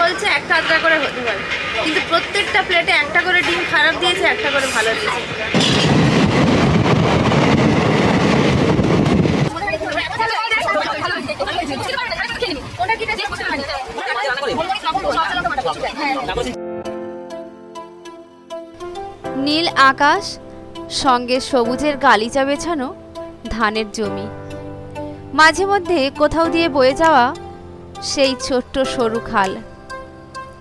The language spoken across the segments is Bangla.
বলছে একটা আধটা করে হতে পারে। কিন্তু প্রত্যেকটা প্লেটে একটা করে ডিম খারাপ দিয়েছে, একটা করে ভালো দিয়েছে। নীল আকাশ, সঙ্গে সবুজের গালিচা বেছানো ধানের জমি। মাঝে মধ্যে কোথাও দিয়ে বয়ে যাওয়া সেই ছোট্ট সরু খাল।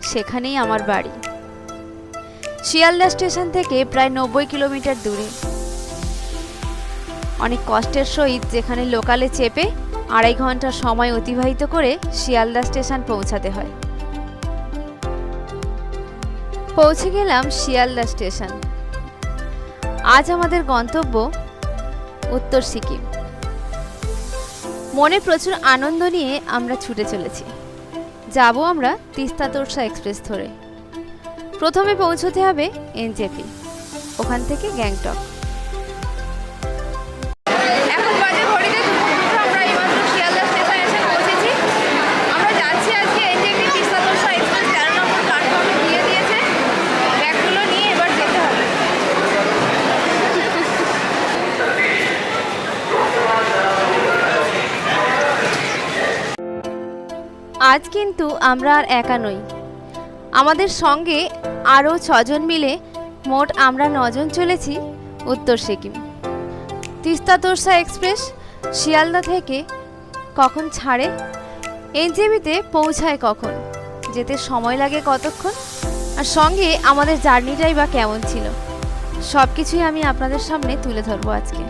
সেখানেই আমার বাড়ি। শিয়ালদা স্টেশন থেকে প্রায় নব্বই কিলোমিটার দূরে। অনেক কষ্টের সহিত যেখানে লোকালে চেপে আড়াই ঘণ্টা সময় অতিবাহিত করে শিয়ালদা স্টেশন পৌঁছাতে হয়। পৌঁছে গেলাম শিয়ালদা স্টেশন। আজ আমাদের গন্তব্য উত্তর সিকিম। মনে প্রচুর আনন্দ নিয়ে আমরা ছুটে চলেছি। যাব আমরা তিস্তা তোরসা এক্সপ্রেস ধরে। প্রথমে পৌঁছতে হবে এনজেপি ওখান থেকে গ্যাংটক। আজ কিন্তু আমরা আর একা নই। আমাদের সঙ্গে আরও ছজন মিলে মোট আমরা নজন চলেছি উত্তর সিকিম। তিস্তা তোরসা এক্সপ্রেস শিয়ালদা থেকে কখন ছাড়ে? এনজেবিতে পৌঁছায় কখন? যেতে সময় লাগে কতক্ষণ? আর সঙ্গে আমাদের জার্নিটাই বা কেমন ছিল? সব কিছুই আমি আপনাদের সামনে তুলে ধরবো আজকে।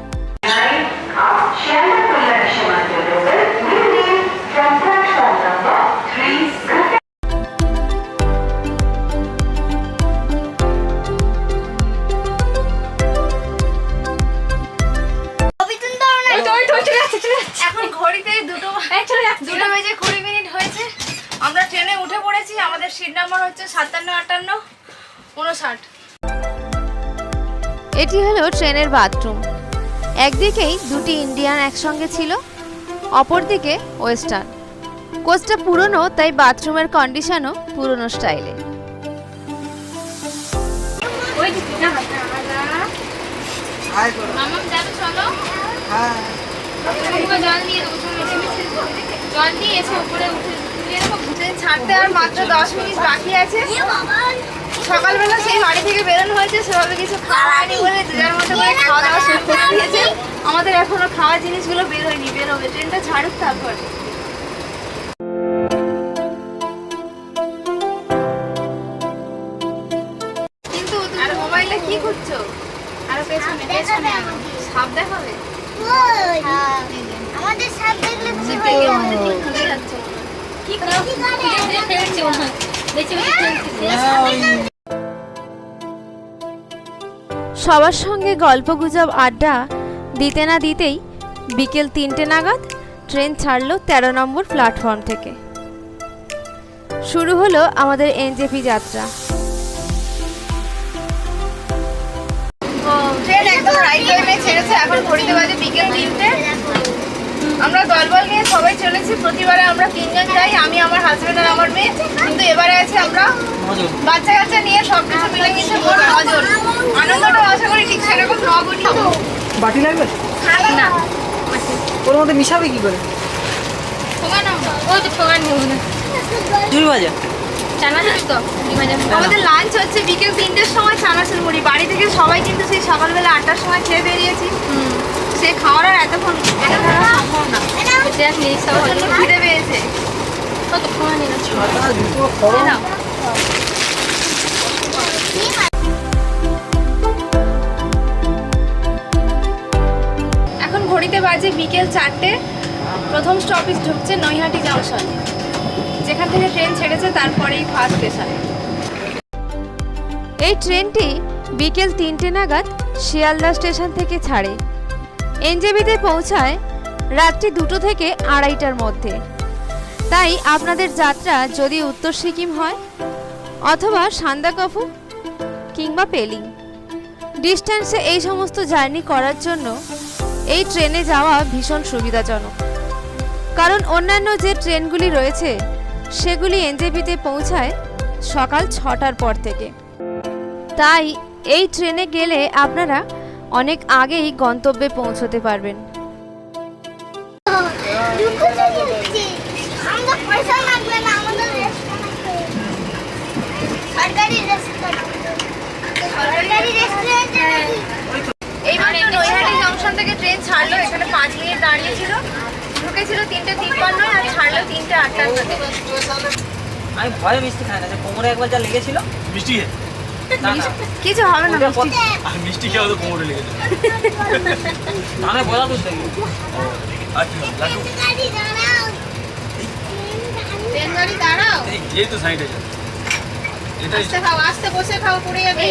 ট্রেনের বাথরুম। একদিকেই দুটি ইন্ডিয়ান একসঙ্গে ছিল, অপরদিকে ওয়েস্টার্ন। কোচটা পুরনো, তাই বাথরুমের কন্ডিশনও পুরনো স্টাইলে ছাড়তে আর মাত্র দশ মিনিট বাকি আছে সকালবেলা সেই বাড়ি থেকে বেরোনো হয়েছে সেভাবে কিছু খাওয়া হয়নি বলে যে যার মতো করে খাওয়া দাওয়া শুরু করে দিয়েছে। আমাদের এখনও খাওয়ার জিনিসগুলো বেরোয়নি বেরোবে ট্রেনটা ছাড়ুক তারপর। কিন্তু তুমি মোবাইলে কি করছ আরও পেছনে পেছনে সাপ দেখাবে? আমাদের সাপ দেখলে হয়ে। আমাদের কি খুঁজে যাচ্ছে? কি করে? সবার সঙ্গে গল্প গুজব আড্ডা দিতে না দিতেই বিকেল তিনটে নাগাদ ট্রেন ছাড়লো তেরো নম্বর প্ল্যাটফর্ম থেকে। শুরু হলো আমাদের এনজেপি যাত্রা। ট্রেন একদম রাইট টাইমে ছেড়েছে, এখন ঘড়িতে বাজে বিকেল তিনটে। আমরা দলবল নিয়ে সবাই চলেছি প্রতিবারে আমরা তিনজন যাই আমি আমার হাজবেন্ড আর আমার মেয়ে। কিন্তু এবারে আছে আমরা বাচ্চা কাচ্চা নিয়ে সব কিছু মিলে মিশে মোট নজন। আনন্দটা আশা করি ঠিক সেরকম নগরই বাটি লাগবে? না। ওর মধ্যে মিশাবে কি করে? ওই তো ঠোঙা নেব। না ঝুড়ি ভাজা। চানাচুর তো আমাদের লাঞ্চ হচ্ছে বিকেল তিনটের সময় চানাচুর মুড়ি বাড়ি থেকে সবাই কিন্তু সেই সকালবেলা আটটার সময় খেয়ে বেরিয়েছি। সে খাওয়ার আর এতক্ষণ পেয়েছে এখন ঘড়িতে বাজে বিকেল চারটে। প্রথম স্টপেজ ঢুকছে নৈহাটি জংশন যেখান থেকে ট্রেন ছেড়েছে তারপরেই ফার্স্ট স্টেশন এই ট্রেনটি বিকেল তিনটে নাগাদ শিয়ালদা স্টেশন থেকে ছাড়ে। এনজেবিতে পৌঁছায় রাত্রি দুটো থেকে আড়াইটার মধ্যে। তাই আপনাদের যাত্রা যদি উত্তর সিকিম হয়, অথবা সান্দাকফু কিংবা পেলিং। ডিস্ট্যান্সে এই সমস্ত জার্নি করার জন্য এই ট্রেনে যাওয়া ভীষণ সুবিধাজনক। কারণ অন্যান্য যে ট্রেনগুলি রয়েছে, সেগুলি এনজেপিতে পৌঁছায় সকাল ছটার পর থেকে। তাই এই ট্রেনে গেলে আপনারা অনেক আগেই গন্তব্যে পৌঁছতে পারবেন। এইমাত্র নৈহাটি জংশন থেকে ট্রেন ছাড়লো এখানে পাঁচ মিনিট দাঁড়িয়েছিল ঢুকেছিল তিনটে তিপ্পান্ন আর ছাড়লো তিনটে আটান্নতে আমি ভয়ে মিষ্টি খাই না যে কোমরে একবার যা লেগেছিল মিষ্টি কিছু হবে না মিষ্টি। খেয়ে তো কোমরে তো পড়ে যাবে।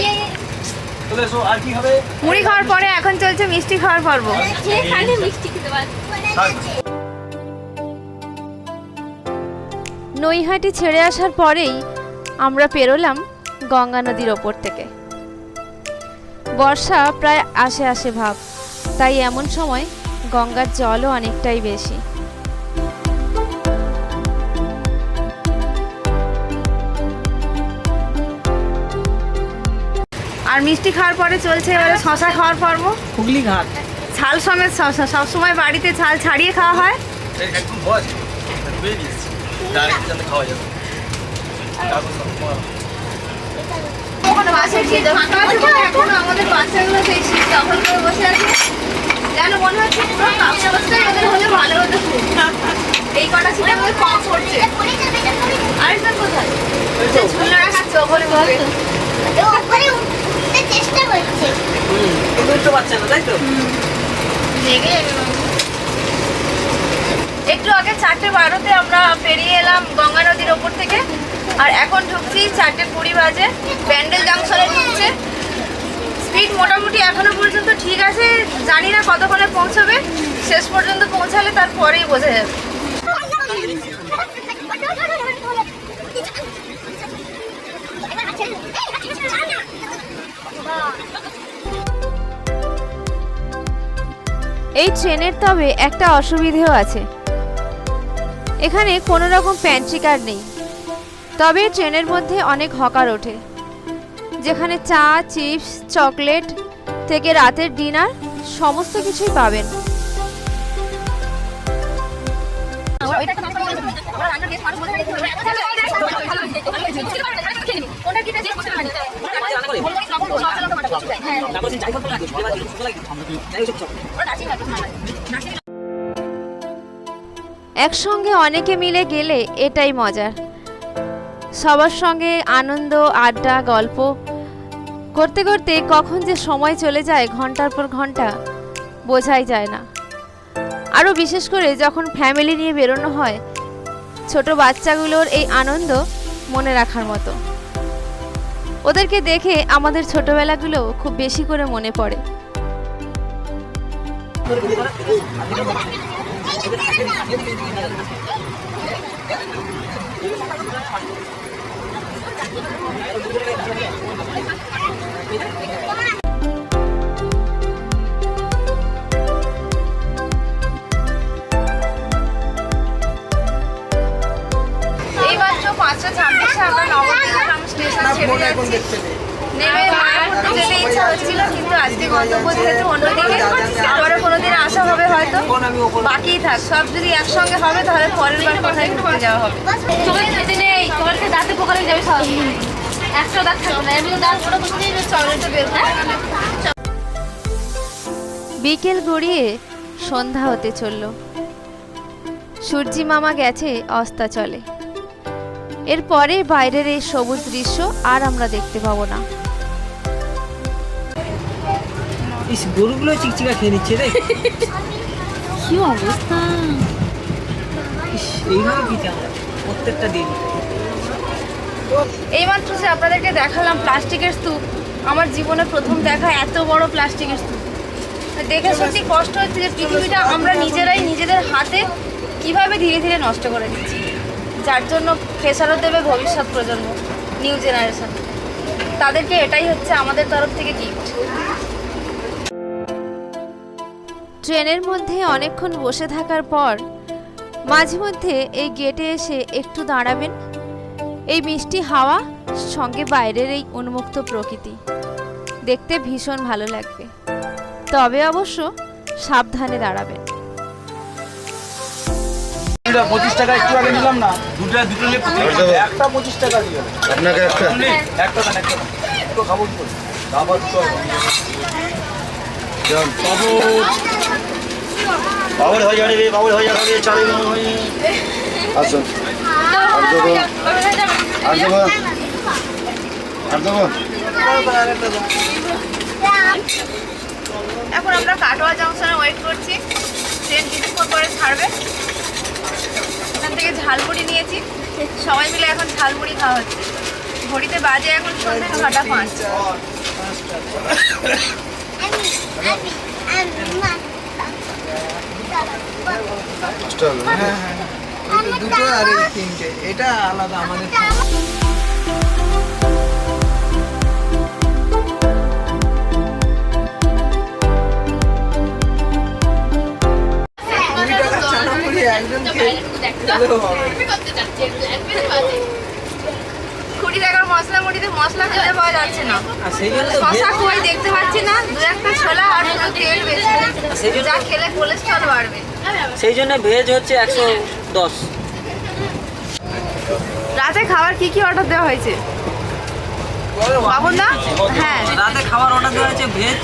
চলে এসো আর কি হবে মুড়ি খাওয়ার পরে এখন চলছে মিষ্টি খাওয়ার পর্ব। মিষ্টি খেতে নৈহাটি ছেড়ে আসার পরেই আমরা পেরোলাম গঙ্গা নদীর ওপর থেকে। বর্ষা প্রায় আসে আসে ভাব তাই এমন সময় গঙ্গার জলও অনেকটাই বেশি। আর মিষ্টি খাওয়ার পরে চলছে এবারে শশা খাওয়ার পর্ব। হুগলি ঘাট। ছাল সমেত শশা সবসময় বাড়িতে ছাল ছাড়িয়ে খাওয়া হয়। একদম খাওয়া যাবে। কাগজ সব শীত ফাঁকা আছে বলে এখনও আমাদের বাচ্চাগুলো সেই শীত দখল করে বসে আছে। যেন মনে হচ্ছে পুরো কাপড় অবস্থায় ওদের হলে ভালো হতো খুব। এই কটা কম পড়ছে। আরেকজন কোথায়? ঝুলে রাখাচ্ছে ওপরে উঠতে চেষ্টা করছে। না তাই তো? একটু আগে চারটে বারোতে আমরা পেরিয়ে এলাম গঙ্গা নদীর ওপর থেকে। আর এখন ঢুকছি চারটে কুড়ি বাজে প্যান্ডেল জাংশনে ঢুকছে। স্পিড মোটামুটি এখনও পর্যন্ত ঠিক আছে, জানি না কতক্ষণে পৌঁছবে, শেষ পর্যন্ত পৌঁছালে তারপরেই বোঝা যাবে। এই ট্রেনের তবে একটা অসুবিধেও আছে। এখানে কোনো রকম প্যান্ট্রি কার নেই। তবে ট্রেনের মধ্যে অনেক হকার ওঠে, যেখানে চা, চিপস, চকলেট থেকে রাতের ডিনার সমস্ত কিছুই পাবেন। একসঙ্গে অনেকে মিলে গেলে এটাই মজার। সবার সঙ্গে আনন্দ, আড্ডা, গল্প করতে করতে কখন যে সময় চলে যায় ঘণ্টার পর ঘণ্টা বোঝাই যায় না। আরও বিশেষ করে যখন ফ্যামিলি নিয়ে বেরোনো হয়, ছোট বাচ্চাগুলোর এই আনন্দ মনে রাখার মতো। ওদেরকে দেখে আমাদের ছোটবেলাগুলো খুব বেশি করে মনে পড়ে। পাঁচটা ছাব্বিশে আমরা নবদ্বীপ স্টেশন ছেড়ে যাচ্ছি। নেমে মায়াপুর যেতে ইচ্ছা হচ্ছিল কিন্তু আজকে গন্তব্য যেহেতু অন্যদিকে বাকি থাক সব যদি একসঙ্গে হবে তাহলে পরের বার কোথায় ঘুরতে যাওয়া হবে? তোকে যেতে নেই তোমাকে দাঁতে পোকালে যাবে সব। একটা দাঁত থাকবে না এমনি দাঁত বড় চকলেটটা বের বিকেল গড়িয়ে সন্ধ্যা হতে চলল। সূর্যি মামা গেছে অস্তা অস্তাচলে এরপরে বাইরের এই সবুজ দৃশ্য আর আমরা দেখতে পাবো না। গরুগুলো চিকচিকা খেয়ে নিচ্ছে রে। কি অবস্থা এইভাবে প্রত্যেকটা দিন এইমাত্র যে আপনাদেরকে দেখালাম প্লাস্টিকের স্তূপ আমার জীবনে প্রথম দেখা এত বড় প্লাস্টিকের স্তূপ। দেখে সত্যি কষ্ট হচ্ছে যে পৃথিবীটা আমরা নিজেরাই নিজেদের হাতে কীভাবে ধীরে ধীরে নষ্ট করে দিচ্ছি। যার জন্য খেসারত দেবে ভবিষ্যৎ প্রজন্ম নিউ জেনারেশন। তাদেরকে এটাই হচ্ছে আমাদের তরফ থেকে গিফট ট্রেনের মধ্যে অনেকক্ষণ বসে থাকার পর মাঝে মধ্যে এই গেটে এসে একটু দাঁড়াবেন। এই মিষ্টি হাওয়া সঙ্গে বাইরের এই উন্মুক্ত প্রকৃতি। দেখতে ভীষণ ভালো লাগবে। তবে অবশ্য সাবধানে দাঁড়াবেন। পঁচিশ টাকা একটু আগে নিলাম না? দুটো দুটো একটা পঁচিশ টাকা দিয়ে। আপনাকে একটা। একটা দেন একটা দেন। দুটো খাব খাবার দুটো বাবুল হয়ে যাবে বাবুল হয়ে যাবে চালে আসুন। আর দেবো আর দেবো আর দেবো এখন আমরা কাটোয়া জংশনে ওয়েট করছি। ট্রেন কিছুক্ষণ পরে ছাড়বে। এখান থেকে ঝালমুড়ি নিয়েছি। সবাই মিলে এখন ঝালমুড়ি খাওয়া হচ্ছে। ঘড়িতে বাজে এখন সন্ধ্যে ছটা পাঁচ। হবে হ্যাঁ হ্যাঁ। দুটো আর এই তিনটে এটা আলাদা আমাদের কুড়ি টাকার মশলা মুড়িতে মশলা খেতে পাওয়া যাচ্ছে না। শশা দেখতে পাচ্ছি না দু একটা ছোলা আর তেল বেশি। যা খেলে বাড়বে সেই জন্য ভেজ হচ্ছে একশো দশ। রাতে খাবার কি কি অর্ডার দেওয়া হয়েছে? হ্যাঁ। রাতে খাবার অর্ডার দেওয়া হয়েছে ভেজ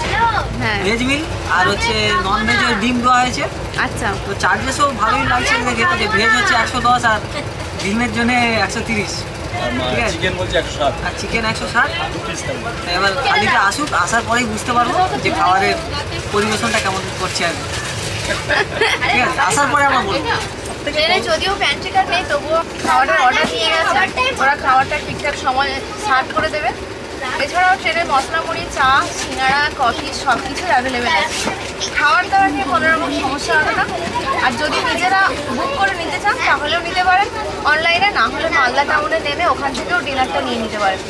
হ্যাঁ। ভেজ মিল আর হচ্ছে নন ভেজ ডিম দেওয়া হয়েছে। আচ্ছা। তো চার্জেসও ভালোই লাগছে দেখে যে ভেজ হচ্ছে একশো দশ আর ডিমের জন্য একশো তিরিশ। ঠিক আছে? চিকেন বলছে একশো ষাট। আর চিকেন একশো ষাট। এবার খালিটা আসুক আসার পরেই বুঝতে পারব যে খাবারের পরিবেশনটা কেমন করছে আর কি। আসার পরে আমরা বলব। ট্রেনে যদিও প্যান্ট্রি কার্ড নেই তবুও খাবারের অর্ডার নিয়ে গেছে। ওরা খাবারটা ঠিকঠাক সময় সার্ভ করে দেবে। এছাড়াও ট্রেনে মশলা মুড়ি চা সিঙ্গাড়া কফি সব কিছুই অ্যাভেলেবেল আছে। খাবার দাবার নিয়ে কোনো রকম সমস্যা হবে না। আর যদি নিজেরা বুক করে নিতে চান তাহলেও নিতে পারেন। অনলাইনে না হলে মালদা টাউনে নেমে ওখান থেকেও ডিনারটা নিয়ে নিতে পারেন।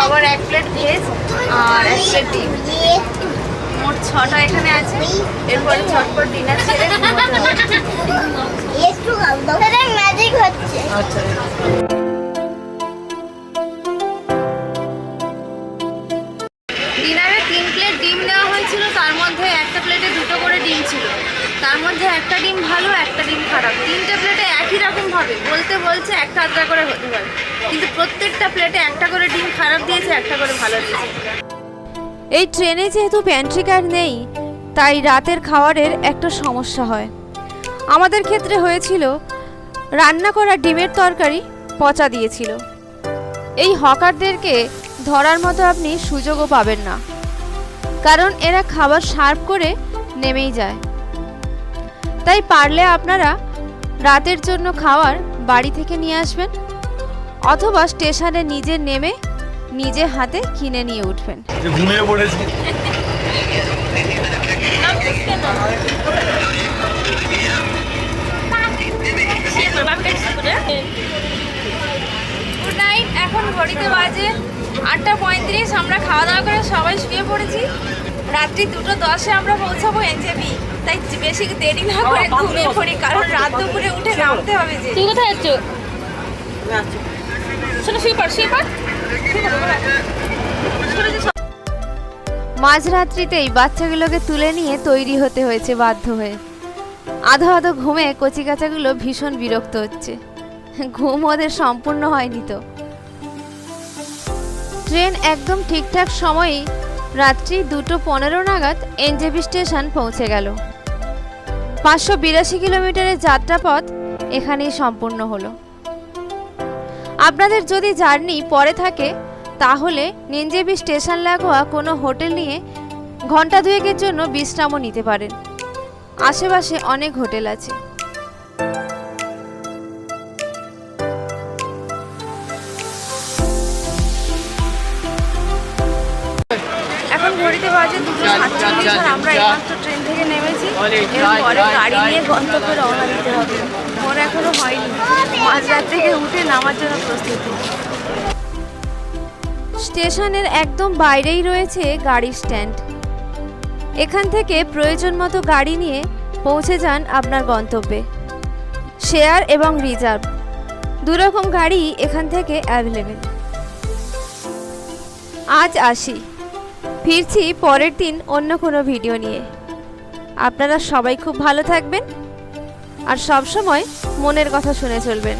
সবার এক প্লেট ভেজ আর এক প্লেট ডিম। মোট ছটা এখানে আছে। এরপরে ছটপট ডিনার ছেড়ে ম্যাজিক হচ্ছে আচ্ছা ডিনারে তিন প্লেট ডিম নেওয়া হয়েছিল, তার মধ্যে একটা প্লেটে দুটো করে ডিম ছিল। তার মধ্যে একটা ডিম ভালো, একটা ডিম খারাপ। তিনটে প্লেটে একই রকম ভাবে? বলতে বলছে একটা আধটা করে হতে পারে। কিন্তু প্রত্যেকটা প্লেটে একটা করে ডিম খারাপ দিয়েছে, একটা করে ভালো দিয়েছে। এই ট্রেনে যেহেতু প্যান্ট্রি কার নেই, তাই রাতের খাবারের একটা সমস্যা হয়। আমাদের ক্ষেত্রে হয়েছিল, রান্না করা ডিমের তরকারি পচা দিয়েছিল। এই হকারদেরকে ধরার মতো আপনি সুযোগও পাবেন না। কারণ এরা খাবার সার্ভ করে নেমেই যায়। তাই পারলে আপনারা রাতের জন্য খাওয়ার বাড়ি থেকে নিয়ে আসবেন অথবা স্টেশনে নিজে নেমে নিজে হাতে কিনে নিয়ে উঠবেন। ঘুমিয়ে পড়েছি। গুড নাইট এখন ঘড়িতে বাজে আটটা পঁয়ত্রিশ আমরা খাওয়া দাওয়া করে সবাই শুয়ে পড়েছি। রাত্রি দুটো দশে আমরা পৌঁছাবো এনজেপি। তাই বেশি দেরি না করে ঘুমিয়ে পড়ি কারণ রাত দুপুরে উঠে নামতে হবে যে। তুই কোথায় যাচ্ছ? শোনো শুয়ে পড় শুয়ে পড়। মাঝরাত্রিতেই বাচ্চাগুলোকে তুলে নিয়ে তৈরি হতে হয়েছে বাধ্য হয়ে। আধো আধো ঘুমে কচিকাচাগুলো ভীষণ বিরক্ত হচ্ছে। ঘুম ওদের সম্পূর্ণ হয়নি তো। ট্রেন একদম ঠিকঠাক সময়েই রাত্রি দুটো পনেরো নাগাদ এনজেপি স্টেশন পৌঁছে গেল। পাঁচশো বিরাশি কিলোমিটারের যাত্রাপথ এখানেই সম্পূর্ণ হলো। আপনাদের যদি জার্নি পরে থাকে, তাহলে নেঞ্জেবি স্টেশন লাগোয়া কোনো হোটেল নিয়ে ঘণ্টা দুয়েকের জন্য বিশ্রামও নিতে পারেন। আশেপাশে অনেক হোটেল আছে। আমরা এইমাত্র ট্রেন থেকে নেমেছি। এরপরে গাড়ি নিয়ে গন্তব্যে রওনা দিতে হবে। ওর এখনও হয়নি। মাঝরাত থেকে উঠে নামার জন্য প্রস্তুতি। স্টেশনের একদম বাইরেই রয়েছে গাড়ি স্ট্যান্ড। এখান থেকে প্রয়োজন মতো গাড়ি নিয়ে পৌঁছে যান আপনার গন্তব্যে। শেয়ার এবং রিজার্ভ। দুরকম গাড়ি এখান থেকে অ্যাভেলেবেল। আজ আসি। ফিরছি পরের দিন অন্য কোনো ভিডিও নিয়ে। আপনারা সবাই খুব ভালো থাকবেন আর সব সময় মনের কথা শুনে চলবেন।